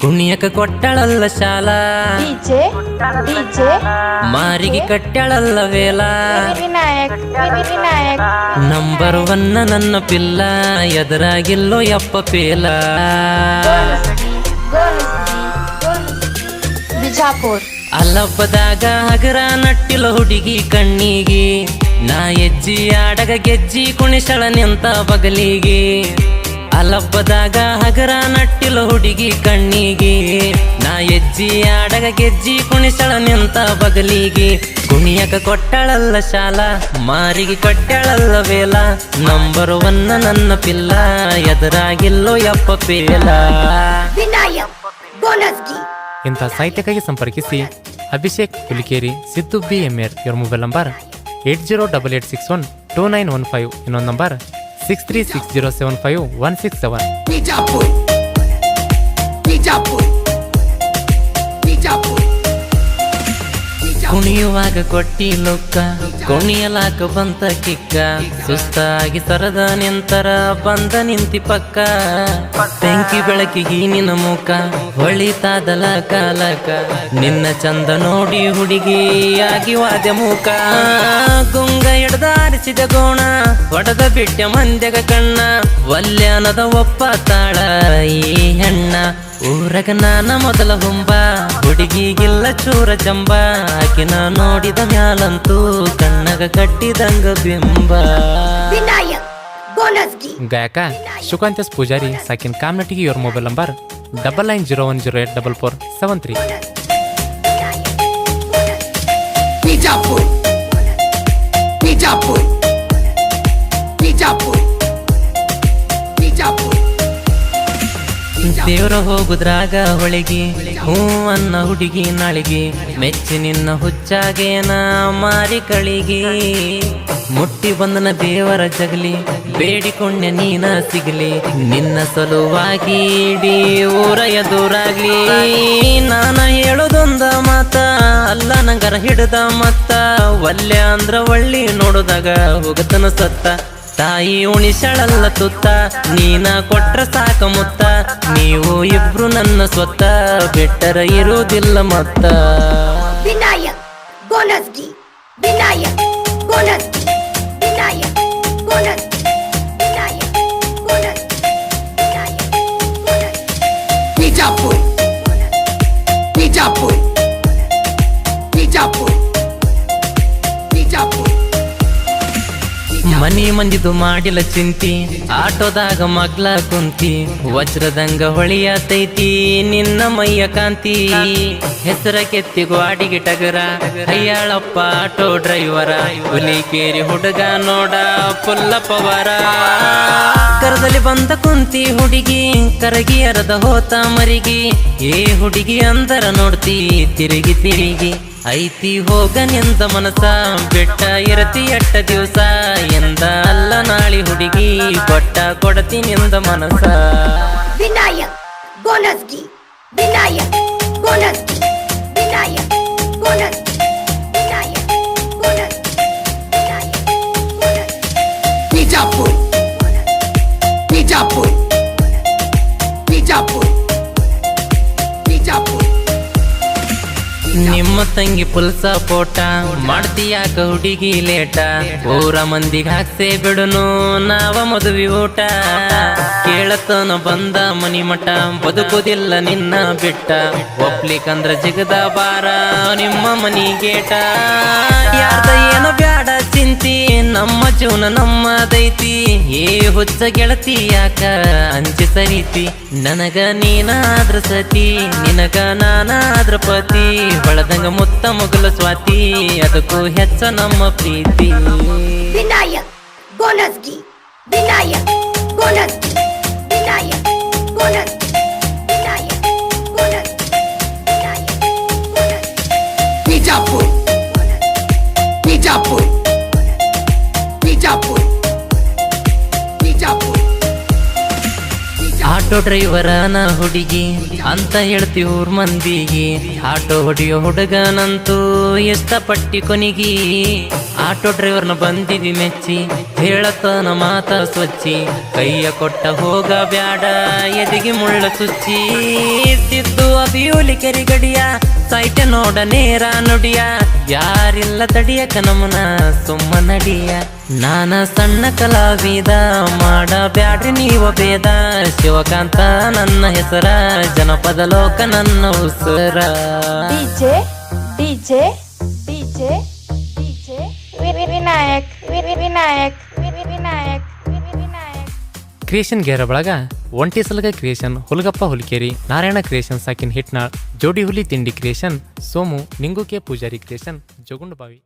ಕುಣಿಯಕ ಕೊಟ್ಟಳಲ್ಲ ಶಾಲಾ. ಮಾರಿಗೆ ಕಟ್ಟಳಲ್ಲ ವೇಲಾ. ನಂಬರ್ ಒನ್ನ ನನ್ನ ಪಿಲ್ಲ ಎದುರಾಗಿಲ್ಲೋ ಯಪ್ಪ ಪೇಲ. ಬಿಜಾಪುರ್. ಅಲ್ಲಬ್ಬದಾಗ ಹಗರ ನಟ್ಟಿಲ ಹುಡುಗಿ ಕಣ್ಣಿಗೆ. ನಾ ಎಜ್ಜಿ ಆಡಗ ಗೆಜ್ಜಿ ಕುಣಿಸಳ ನಿಂತ ಬಗಲಿಗೆ. ಅಲ್ಲಬ್ಬದಾಗ ಹಗರ ನಟ್ಟಿಲ ಹುಡುಗಿ ಕಣ್ಣಿಗೆ. ನಾ ಎಜ್ಜಿ ಆಡಗ ಗೆಜ್ಜಿ ಕುಣಿಸಳ ನಿಂತ ಬಗಲಿಗೆ. ಕುಣಿಯಕ ಕೊಟ್ಟಳಲ್ಲ ಶಾಲಾ ಮಾರಿಗೆ ಕೊಟ್ಟಳಲ್ಲ ವೇಲ. ನಂಬರ್ ಒನ್ನ ನನ್ನ ಪಿಲ್ಲ ಎದುರಾಗಿಲ್ಲೋ ಯಪ್ಪ ಪೇಲ. ವಿನಾಯಕ್ ಬೋನಸ್ಗಿ ಇಂಥ ಸಾಹಿತ್ಯಕ್ಕಾಗಿ ಸಂಪರ್ಕಿಸಿ Abhishek Hulikeri Siddu B M R ಇವರ mobile number eight zero double eight six one two nine one five ಇನ್ನೊಂದು number six three six zero seven five one six seven. Bijapur Bijapur Bijapur ಕುಣಿಯುವಾಗ ಕೊಟ್ಟಿ ಲುಕ್ಕ ಕುಣಿಯಲಾಕ ಬಂತ ಕಿಕ್ಕ ಸುಸ್ತಾಗಿ ಸರದ ನಿಂತರ ಬಂದ ನಿಂತಿ ಪಕ್ಕ. ಬೆಂಕಿ ಬೆಳಕಿಗೆ ನಿನ್ನ ಮುಖ ಹೊಳಿತಾದಲ ಕಾಲಕ. ನಿನ್ನ ಚಂದ ನೋಡಿ ಹುಡುಗಿ ಆಗಿ ವಾದ ಮುಖ ಗುಂಗ ಹಿಡ್ದಾರಿಸಿದ ಗೋಣ ಹೊಡೆದ ಬಿಟ್ಟ ಮಂದ್ಯಗ ಕಣ್ಣ. ವಲ್ಯಾನದ ಒಪ್ಪ ತಾಳ, ಈ ಹೆಣ್ಣ ಊರಗ ನಾನ ಮೊದಲ ಹುಂಬ. ಹುಡುಗಿಗಿಲ್ಲ ಚೂರ ಜಂಬ ಆಕಿನ ನೋಡಿದ ಮ್ಯಾಲಂತೂ ಕಣ್ಣಗ ಕಟ್ಟಿದಂಗ ಬಿಂಬ. ಬೋನಸ್ಗಿ ಗಾಯಕ ಸುಖಾಂತಸ್ ಪೂಜಾರಿ ಸಾಕಿನ್ ಕಾಮ್ನಟಿಗೆ ಇವರ mobile number double nine zero one zero eight double four seven three Bijapur Bijapur Bijapur Bijapur ದೇವ್ರ ಹೋಗುದ್ರಾಗ ಹೊಳಿಗಿ ಹೂ ಅನ್ನ ಹುಡುಗಿ ನಾಳಿಗೆ ಮೆಚ್ಚಿ ನಿನ್ನ ಹುಚ್ಚಾಗೇನ ಮಾರಿ ಕಳಿಗಿ. ಮುಟ್ಟಿ ಬಂದನ ದೇವರ ಜಗಲಿ ಬೇಡಿಕೊಂಡೆ ನೀನ ಸಿಗಲಿ, ನಿನ್ನ ಸಲುವಾಗಿ ಇಡೀ ಊರ ಎದುರಾಗ್ಲಿ. ನಾನ ಹೇಳುದೊಂದ ಮಾತ, ಅಲ್ಲ ನಂಗರ ಹಿಡ್ದ ಮತ್ತ ಒಲ್ಲೆ ಅಂದ್ರ ಒಳ್ಳಿ ನೋಡುದಾಗ ಹೋಗತನ ಸತ್ತ. ತಾಯಿ ಉಣಿಸಳಲ್ಲ ತುತ್ತ, ನೀನ ಕೊಟ್ರ ಸಾಕ ಮುತ್ತ, ನೀವು ಇಬ್ರು ನನ್ನ ಸ್ವತ್ತ, ಬೆಟ್ಟರ ಇರುವುದಿಲ್ಲ ಮತ್ತ. ವಿನಾಯಕ್ ಬೋನಸ್ಗಿ ವಿನಾಯಕ್ ಬೋನಸ್ಗಿ ಮಂದಿದು ಮಾಡಿಲ್ಲ ಚಿಂತಿ, ಆಟೋದಾಗ ಮಗ್ಲ ಕುಂತಿ, ವಜ್ರದಂಗ ಹೊಳಿಯತೈತಿ ನಿನ್ನ ಮೈಯ ಕಾಂತಿ. ಹೆಸರ ಕೆತ್ತಿ ಗ್ವಾಡಿಗೆ ಟಗರ ಅಯ್ಯಾಳಪ್ಪ ಆಟೋ ಡ್ರೈವರ, ಹುಲಿಕೇರಿ ಹುಡುಗ ನೋಡ ಪುಲ್ಲ ಪವರ ಕರದಲ್ಲಿ ಬಂದ ಕುಂತಿ ಹುಡುಗಿ, ಕರಗಿ ಅರದ ಹೋತ ಮರಿಗಿ, ಏ ಹುಡುಗಿ ಅಂದರ ನೋಡ್ತಿ, ತಿರುಗಿ ತಿರುಗಿ. ಐತಿ ಹೋಗನೆಂದ ಮನಸ ಬೆಟ್ಟ ಇರತಿ ಎಟ್ಟ ದಿವಸ ಎಂದ ಅಲ್ಲ ನಾಳಿ ಹುಡುಗಿ ಕೊಟ್ಟ ಕೊಡತಿ ನಿಂದ ಮನಸ ವಿನಾಯಕ್ ಬೋನಸ್ಗಿ ವಿನಾಯಕ್ ಬೋನಸ್ಗಿ ವಿನಾಯಕ್ ಬೋನಸ್ಗಿ ಬಿಜಾಪುರ್ ಬಿಜಾಪುರ್ ಬಿಜಾಪುರ್. ನಿಮ್ಮ ತಂಗಿ ಪುಲ್ಸ ಪೋಟ ಮಾಡ್ತೀಯಾಕ ಹುಡುಗಿ ಲೇಟ. ಊರ ಮಂದಿಗೆ ಹಾಕ್ಸೇ ಬಿಡುನು, ನಾವ ಮದುವೆ ಊಟ. ಕೇಳತನ ಬಂದ ಮನಿ ಮಠ, ಬದುಕುದಿಲ್ಲ ನಿನ್ನ ಬಿಟ್ಟ. ಒಪ್ಲಿಕಂದ್ರ ಜಿಗದ ಬಾರ ನಿಮ್ಮ ಮನಿ ಗೇಟ ಯಾರ್ದ ಏನೋ ಬ್ಯಾಡ ಚಿಂತಿ, ನಮ್ಮ ಜೀವನ ನಮ್ಮದೈತಿ. ಏ ಹುಚ್ಚ ಗೆಳತಿ ಯಾಕ ಅಂಚಿ ಸರಿತಿ? ನನಗ ನೀನಾದ್ರ ಸತಿ, ನಿನಗ ನಾನಾದ್ರ ಪತಿ. ಬಳದಂಗ ಮುತ್ತ ಮುಗಲ ಸ್ವಾತಿ ಅದಕ್ಕೂ ಹೆಚ್ಚ ನಮ್ಮ ಪ್ರೀತಿ ವಿನಾಯಕ್ ಬೋನಸ್ಗಿ ವಿನಾಯಕ್ ಬೋನಸ್ಗಿ ವಿನಾಯಕ್ ಬೋನಸ್ಗಿ ವಿನಾಯಕ್ ಬೋನಸ್ಗಿ ವಿನಾಯಕ್ ಆಟೋ ಡ್ರೈವರನ ಹುಡುಗಿ ಅಂತ ಹೇಳ್ತಿ ಊರ್ ಮಂದಿಗೆ. ಆಟೋ ಹೊಡೆಯೋ ಹುಡುಗನಂತೂ ಇಷ್ಟಪಟ್ಟಿ ಕೊನಿಗಿ. ಆಟೋ ಡ್ರೈವರ್ನ ಬಂದಿವಿ ಮೆಚ್ಚಿ, ಹೇಳತನ ಮಾತ ಸ್ವಚ್ಛಿ ಕೈಯ ಕೊಟ್ಟ ಹೋಗ ಬ್ಯಾಡ, ಎದಿಗೆ ಮುಳ್ಳ ಸುಚ್ಚಿ ಸಿದ್ದು ಕೆರಿ ಕೆರಿಗಡಿಯ ಸೈಟ ನೋಡ ನೇರ ನುಡಿಯ. ಯಾರಿಲ್ಲ ತಡಿಯ ಕನಮನ ಸುಮ್ಮ ನಡಿಯ. ನಾನ ಸಣ್ಣ ಕಲಾವಿದ, ಮಾಡ ಬ್ಯಾಡ್ರಿ ನೀವ ಭೇದ. ಶಿವಕಾಂತ ನನ್ನ ಹೆಸರ, ಜನಪದ ಲೋಕ ನನ್ನ ಉಸರ. DJ DJ DJ Vinayak Vinayak Vinayak creation ಗೇರ ಬಳಗ, ಒಂಟಿ ಸಲಗ ಕ್ರಿಯೇಷನ್, ಹುಲಗಪ್ಪ ಹುಲಿಕೇರಿ, ನಾರಾಯಣ ಕ್ರಿಯೇಷನ್ ಸಾಕಿನ್ ಹಿಟ್ನಾಳ್ ಜೋಡಿ ಹುಲಿ ತಿಂಡಿ ಕ್ರಿಯೇಷನ್, ಸೋಮು ನಿಂಗುಕೆ ಪೂಜಾರಿ ಕ್ರಿಯೇಷನ್, ಜೋಗುಂಡಬಾವಿ.